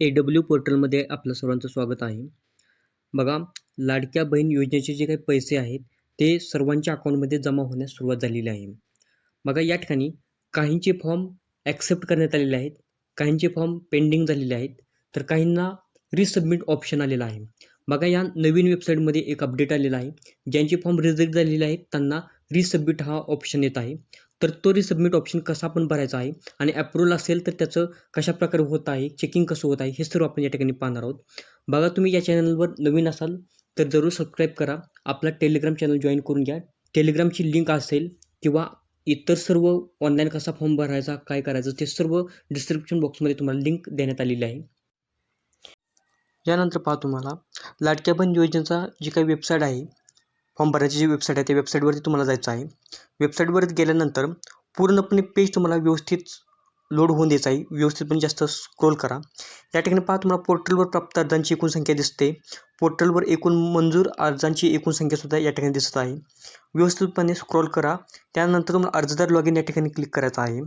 A W पोर्टलमध्ये आपलं सर्वांचं स्वागत आहे. बघा लाडक्या बहीण योजनेचे जे काही पैसे आहेत ते सर्वांच्या अकाउंटमध्ये जमा होण्यास सुरुवात झालेली आहे. बघा या ठिकाणी काहींचे फॉर्म ॲक्सेप्ट करण्यात आलेले आहेत काहींचे फॉर्म पेंडिंग झालेले आहेत तर काहींना रिसबमिट ऑप्शन आलेला आहे. बघा या नवीन वेबसाईटमध्ये एक अपडेट आलेला आहे. ज्यांचे फॉर्म रिजेक्ट झालेले आहेत त्यांना रिसबमिट हा ऑप्शन येत आहे. तर तो रिसबमिट ऑप्शन कसा आपण भरायचा आहे. आणि अप्रूव्हल असेल तर त्याचं कशाप्रकारे होत आहे चेकिंग कसं होत आहे हे सर्व आपण या ठिकाणी पाहणार आहोत. बघा तुम्ही या चॅनलवर नवीन असाल तर जरूर सबस्क्राईब करा. आपला टेलिग्राम चॅनल जॉईन करून घ्या. टेलिग्रामची लिंक असेल किंवा इतर सर्व ऑनलाईन कसा फॉर्म भरायचा काय करायचं ते सर्व डिस्क्रिप्शन बॉक्समध्ये तुम्हाला लिंक देण्यात आलेली आहे. यानंतर पहा तुम्हाला लाडक्या बहीण योजनेचा जी काही वेबसाईट आहे फॉर्म भरायची जी वेबसाईट आहे त्या वेबसाईटवरती तुम्हाला जायचं आहे. वेबसाईटवरती गेल्यानंतर पूर्णपणे पेज तुम्हाला व्यवस्थित लोड होऊन द्यायचं आहे. व्यवस्थितपणे जास्त स्क्रोल करा. या ठिकाणी पहा तुम्हाला पोर्टलवर प्राप्त अर्जांची एकूण संख्या दिसते. पोर्टलवर एकूण मंजूर अर्जांची एकूण संख्यासुद्धा या ठिकाणी दिसत आहे. व्यवस्थितपणे स्क्रोल करा. त्यानंतर तुम्हाला अर्जदार लॉगिन या ठिकाणी क्लिक करायचा आहे.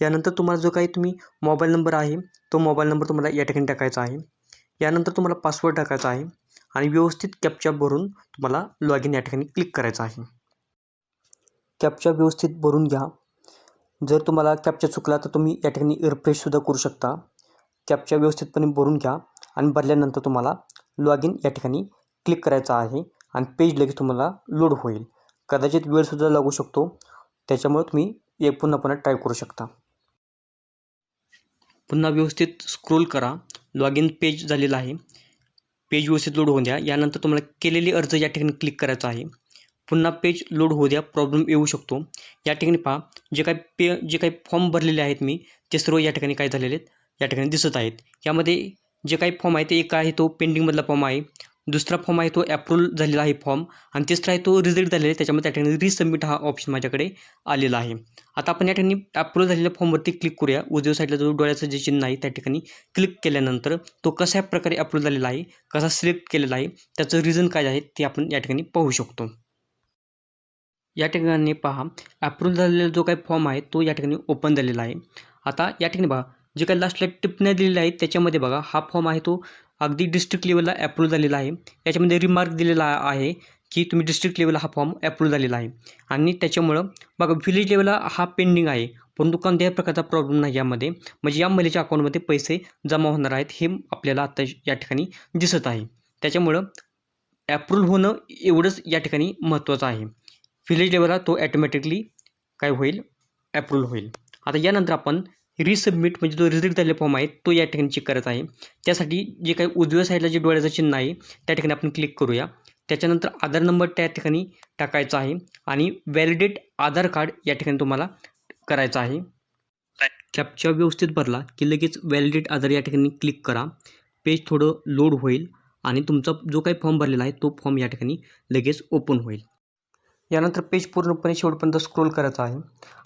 यानंतर तुम्हाला जो काही तुम्ही मोबाईल नंबर आहे तो मोबाईल नंबर तुम्हाला या ठिकाणी टाकायचा आहे. यानंतर तुम्हाला पासवर्ड टाकायचा आहे. आणि व्यवस्थित कॅप्चा भरून तुम्हाला लॉगिन या ठिकाणी क्लिक करायचं आहे. कॅप्चा व्यवस्थित भरून घ्या. जर तुम्हाला कॅप्चा चुकला तर तुम्ही या ठिकाणी रिफ्रेशसुद्धा करू शकता. कॅप्चा व्यवस्थितपणे भरून घ्या आणि भरल्यानंतर तुम्हाला लॉग इन या ठिकाणी क्लिक करायचं आहे आणि पेज लगेच तुम्हाला लोड होईल. कदाचित वेळसुद्धा लागू शकतो. त्याच्यामुळे तुम्ही हे पुन्हा पुन्हा ट्राय करू शकता. पुन्हा व्यवस्थित स्क्रोल करा. लॉग इन पेज झालेलं आहे. पेज व्यवस्थित लोड होऊन द्या. यानंतर तुम्हाला केलेली अर्ज या ठिकाणी क्लिक करायचा आहे. पुन्हा पेज लोड होऊ द्या प्रॉब्लेम येऊ शकतो. या ठिकाणी पहा जे काही पे जे काही फॉर्म भरलेले आहेत मी ते सर्व या ठिकाणी काय झालेले आहेत? या ठिकाणी दिसत आहेत. यामध्ये जे काही फॉर्म आहे ते एक आहे तो पेंडिंगमधला फॉर्म आहे. दुसरा फॉर्म आहे तो ॲप्रूव्हल झालेला आहे फॉर्म आणि तिसरा आहे तो रिजेक्ट झालेला आहे. त्याच्यामध्ये त्या ठिकाणी रिसबमिट हा ऑप्शन माझ्याकडे आलेला आहे. आता आपण या ठिकाणी ॲप्रूव्ह झालेल्या फॉर्मवरती क्लिक करूया. उजव्या साईडला जो डोळ्याचं जे चिन्ह आहे त्या ठिकाणी क्लिक केल्यानंतर तो कशा प्रकारे अप्रूव्ह झालेला आहे कसा सिलेक्ट केलेला आहे त्याचं रिझन काय आहे ते आपण या ठिकाणी पाहू शकतो. या ठिकाणी पहा. ॲप्रूव्ह झालेला जो काही फॉर्म आहे तो या ठिकाणी ओपन झालेला आहे. आता या ठिकाणी बघा. जे काही लास्टला टिप्पण्या दिलेल्या आहेत त्याच्यामध्ये बघा. हा फॉर्म आहे तो अगदी डिस्ट्रिक्ट लेवलला अप्रूव्ह झालेला आहे. याच्यामध्ये रिमार्क दिलेला आहे की तुम्ही डिस्ट्रिक्ट लेवलला हा फॉर्म अप्रूव्ह झालेला आहे. आणि त्याच्यामुळं बघा व्हिलेज लेवलला हा पेंडिंग आहे. परंतु कोणत्याही प्रकारचा प्रॉब्लेम नाही यामध्ये. म्हणजे या महिलेच्या अकाउंटमध्ये पैसे जमा होणार आहेत हे आपल्याला आत्ता या ठिकाणी दिसत आहे. त्याच्यामुळं ॲप्रूव्ह होणं एवढंच या ठिकाणी महत्त्वाचं आहे. व्हिलेज लेवलला तो ॲटोमॅटिकली काय होईल? ॲप्रूव्ह होईल. आता यानंतर आपण रिसबमिट म्हणजे जो रिजेक्ट झालेला फॉर्म आहे तो या ठिकाणी चेक करायचा आहे. त्यासाठी जे काही उजव्या साईडला जे डोळ्याचं चिन्ह आहे त्या ठिकाणी आपण क्लिक करूया. त्याच्यानंतर आधार नंबर त्या ठिकाणी टाकायचा आहे आणि व्हॅलिडेट आधार कार्ड या ठिकाणी तुम्हाला करायचं आहे. कॅपच्या व्यवस्थित भरला की लगेच व्हॅलिडेट आधार या ठिकाणी क्लिक करा. पेज थोडं लोड होईल आणि तुमचा जो काही फॉर्म भरलेला आहे तो फॉर्म या ठिकाणी लगेच ओपन होईल. यानंतर पेज पूर्णपणे शेवटपर्यंत स्क्रोल करायचा आहे.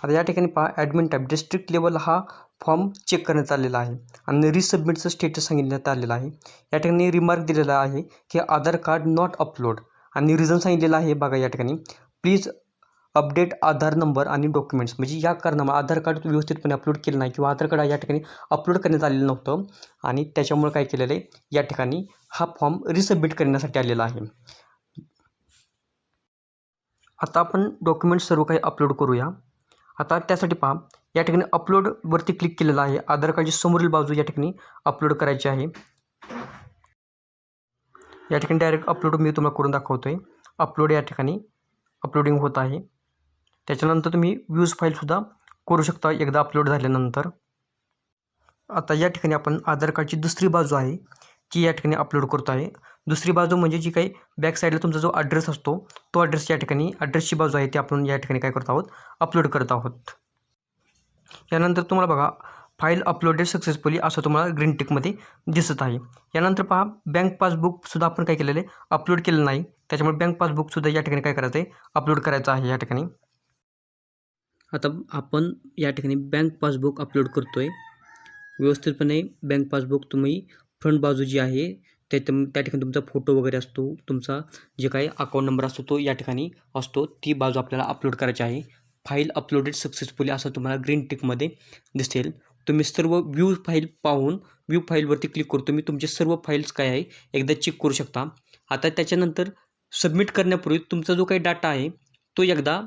आता या ठिकाणी पहा ॲडमिन टाईप डिस्ट्रिक्ट लेवल हा फॉर्म चेक करण्यात आलेला आहे आणि रिसबमिटचं स्टेटस सांगितण्यात आलेलं आहे. या ठिकाणी रिमार्क दिलेला आहे की आधार कार्ड नॉट अपलोड आणि रिझन सांगितलेलं आहे बघा या ठिकाणी. प्लीज अपडेट आधार नंबर आणि डॉक्युमेंट्स म्हणजे या कारणामुळे आधार कार्ड व्यवस्थितपणे अपलोड केलं नाही किंवा आधार कार्ड या ठिकाणी अपलोड करण्यात आलेलं नव्हतं आणि त्याच्यामुळे काय केलेलं आहे? या ठिकाणी हा फॉर्म रिसबमिट करण्यासाठी आलेला आहे. आता आपण डॉक्युमेंट सर्व काही अपलोड करूया. आता त्यासाठी पहा या ठिकाणी अपलोडवरती क्लिक केलेलं आहे. आधार कार्डची समोरील बाजू या ठिकाणी अपलोड करायची आहे. या ठिकाणी डायरेक्ट अपलोड मी तुम्हाला करून दाखवतो आहे अपलोड या ठिकाणी अपलोडिंग होत आहे. त्याच्यानंतर तुम्ही व्ह्यूज फाईलसुद्धा करू शकता एकदा अपलोड झाल्यानंतर. आता या ठिकाणी आपण आधार कार्डची दुसरी बाजू आहे. जी या ठिकाणी अपलोड करतो आहे. दुसरी बाजू म्हणजे जी काही बॅक साईडला तुमचा जो ॲड्रेस असतो तो ॲड्रेस या ठिकाणी ॲड्रेसची बाजू आहे ती आपण या ठिकाणी काय करत आहोत अपलोड करत आहोत. यानंतर तुम्हाला बघा फाईल अपलोडेड सक्सेसफुली असं तुम्हाला ग्रीन टिकमध्ये दिसत आहे. यानंतर पहा बँक पासबुकसुद्धा आपण काय केलेलं आहे अपलोड केलं नाही. त्याच्यामुळे बँक पासबुकसुद्धा या ठिकाणी काय करायचं आहे अपलोड करायचं आहे या ठिकाणी. आता आपण या ठिकाणी बँक पासबुक अपलोड करतो आहे व्यवस्थितपणे बँक पासबुक तुम्ही फ्रंट बाजू जी आहे त्या त्या ठिकाणी तुमचा फोटो वगैरे असतो तुमचा जे काही अकाउंट नंबर असतो तो या ठिकाणी असतो. ती बाजू आपल्याला अपलोड करायची आहे. फाईल अपलोडेड सक्सेसफुली असं तुम्हाला ग्रीन टिकमध्ये दिसेल. तुम्ही सर्व व्ह्यू फाईल पाहून व्ह्यू फाईलवरती क्लिक करून तुम्ही तुमचे सर्व फाईल्स काय आहे एकदा चेक करू शकता. आता त्याच्यानंतर सबमिट करण्यापूर्वी तुमचा जो काही डाटा आहे तो एकदा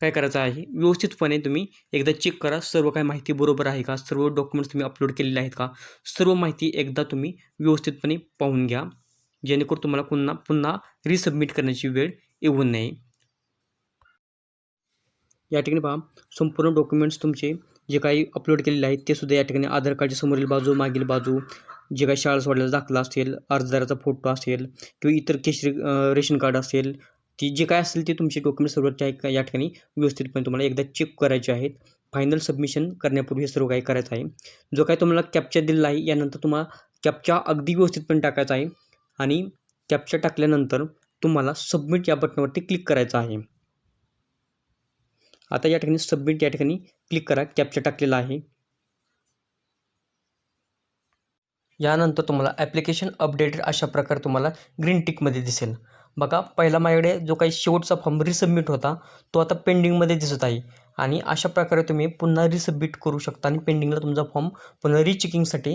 काय करायचं आहे? व्यवस्थितपणे तुम्ही एकदा चेक करा सर्व काही माहिती बरोबर आहे का? सर्व डॉक्युमेंट्स तुम्ही अपलोड केलेले आहेत का? सर्व माहिती एकदा तुम्ही व्यवस्थितपणे पाहून घ्या. जेणेकरून तुम्हाला पुन्हा पुन्हा रिसबमिट करण्याची वेळ येऊ नये. या ठिकाणी पहा संपूर्ण डॉक्युमेंट्स तुमचे जे काही अपलोड केलेले आहेत ते सुद्धा या ठिकाणी आधार कार्डच्या समोरील बाजू मागील बाजू जे काही शाळा सोडलेला दाखला असेल अर्जदाराचा फोटो असेल किंवा इतर केशरी रेशन कार्ड असेल ती जे काय असेल ते तुमचे डॉक्युमेंट सर्व त्या या ठिकाणी व्यवस्थितपणे तुम्हाला एकदा चेक करायचे आहेत. फायनल सबमिशन करण्यापूर्वी हे सर्व काही करायचं आहे. जो काही तुम्हाला कॅप्चा दिलेला आहे यानंतर तुम्हाला कॅप्चा अगदी व्यवस्थितपणे टाकायचा आहे आणि कॅप्चा टाकल्यानंतर तुम्हाला सबमिट या बटनावरती क्लिक करायचं आहे. आता या ठिकाणी सबमिट या ठिकाणी क्लिक करा कॅप्चा टाकलेला आहे. यानंतर तुम्हाला ॲप्लिकेशन अपडेटेड अशा प्रकारे तुम्हाला ग्रीन टिकमध्ये दिसेल. बघा पहिला माझ्याकडे जो काही शेवटचा फॉर्म रिसबमिट होता तो आता पेंडिंगमध्ये दिसत आहे. आणि अशा प्रकारे तुम्ही पुन्हा रिसबमिट करू शकता आणि पेंडिंगला तुमचा फॉर्म पुन्हा रिचेकिंगसाठी